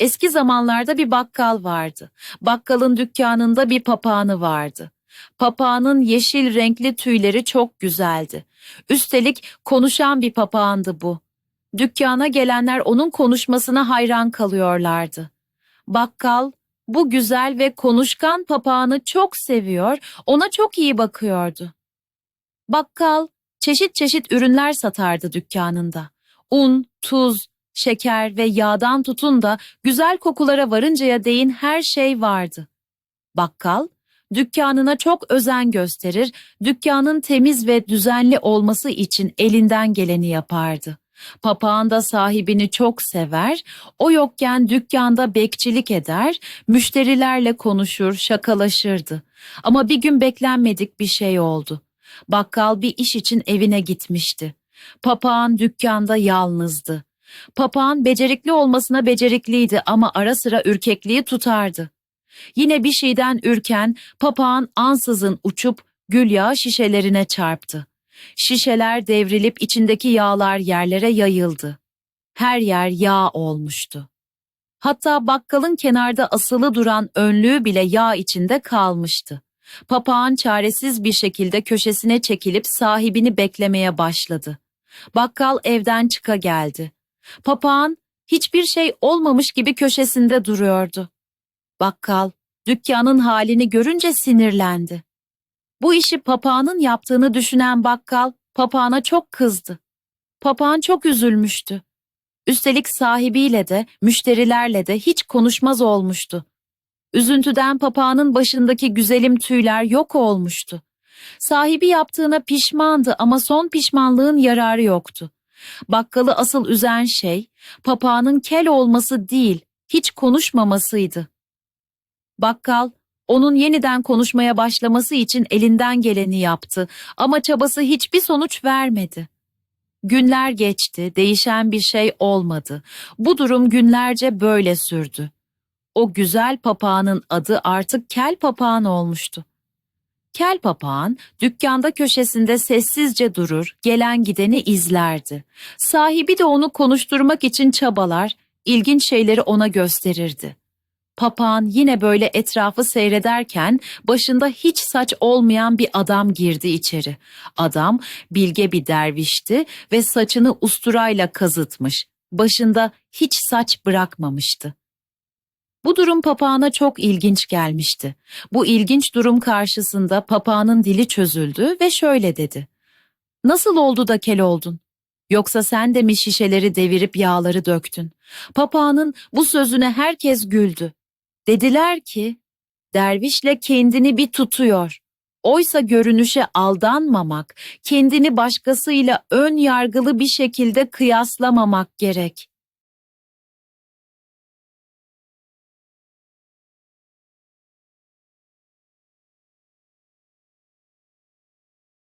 Eski zamanlarda bir bakkal vardı. Bakkalın dükkanında bir papağanı vardı. Papağanın yeşil renkli tüyleri çok güzeldi. Üstelik konuşan bir papağandı bu. Dükkana gelenler onun konuşmasına hayran kalıyorlardı. Bakkal bu güzel ve konuşkan papağanı çok seviyor, ona çok iyi bakıyordu. Bakkal çeşit çeşit ürünler satardı dükkanında. Un, tuz, şeker ve yağdan tutun da güzel kokulara varıncaya değin her şey vardı. Bakkal, dükkanına çok özen gösterir, dükkanın temiz ve düzenli olması için elinden geleni yapardı. Papağan da sahibini çok sever, o yokken dükkanda bekçilik eder, müşterilerle konuşur, şakalaşırdı. Ama bir gün beklenmedik bir şey oldu. Bakkal bir iş için evine gitmişti. Papağan dükkanda yalnızdı. Papağan becerikli olmasına becerikliydi ama ara sıra ürkekliği tutardı. Yine bir şeyden ürken papağan ansızın uçup gül yağı şişelerine çarptı. Şişeler devrilip içindeki yağlar yerlere yayıldı. Her yer yağ olmuştu. Hatta bakkalın kenarda asılı duran önlüğü bile yağ içinde kalmıştı. Papağan çaresiz bir şekilde köşesine çekilip sahibini beklemeye başladı. Bakkal evden çıka geldi. Papağan hiçbir şey olmamış gibi köşesinde duruyordu. Bakkal dükkanın halini görünce sinirlendi. Bu işi papağanın yaptığını düşünen bakkal papağana çok kızdı. Papağan çok üzülmüştü. Üstelik sahibiyle de müşterilerle de hiç konuşmaz olmuştu. Üzüntüden papağanın başındaki güzelim tüyler yok olmuştu. Sahibi yaptığına pişmandı ama son pişmanlığın yararı yoktu. Bakkalı asıl üzen şey papağanın kel olması değil, hiç konuşmamasıydı. Bakkal onun yeniden konuşmaya başlaması için elinden geleni yaptı ama çabası hiçbir sonuç vermedi. Günler geçti, değişen bir şey olmadı. Bu durum günlerce böyle sürdü. O güzel papağanın adı artık kel papağan olmuştu. Kel papağan dükkanda köşesinde sessizce durur, gelen gideni izlerdi. Sahibi de onu konuşturmak için çabalar, ilginç şeyleri ona gösterirdi. Papağan yine böyle etrafı seyrederken başında hiç saç olmayan bir adam girdi içeri. Adam bilge bir dervişti ve saçını usturayla kazıtmış. Başında hiç saç bırakmamıştı. Bu durum papağana çok ilginç gelmişti. Bu ilginç durum karşısında papağanın dili çözüldü ve şöyle dedi. Nasıl oldu da kel oldun? Yoksa sen de mi şişeleri devirip yağları döktün? Papağanın bu sözüne herkes güldü. Dediler ki, dervişle kendini bir tutuyor. Oysa görünüşe aldanmamak, kendini başkasıyla ön yargılı bir şekilde kıyaslamamak gerek.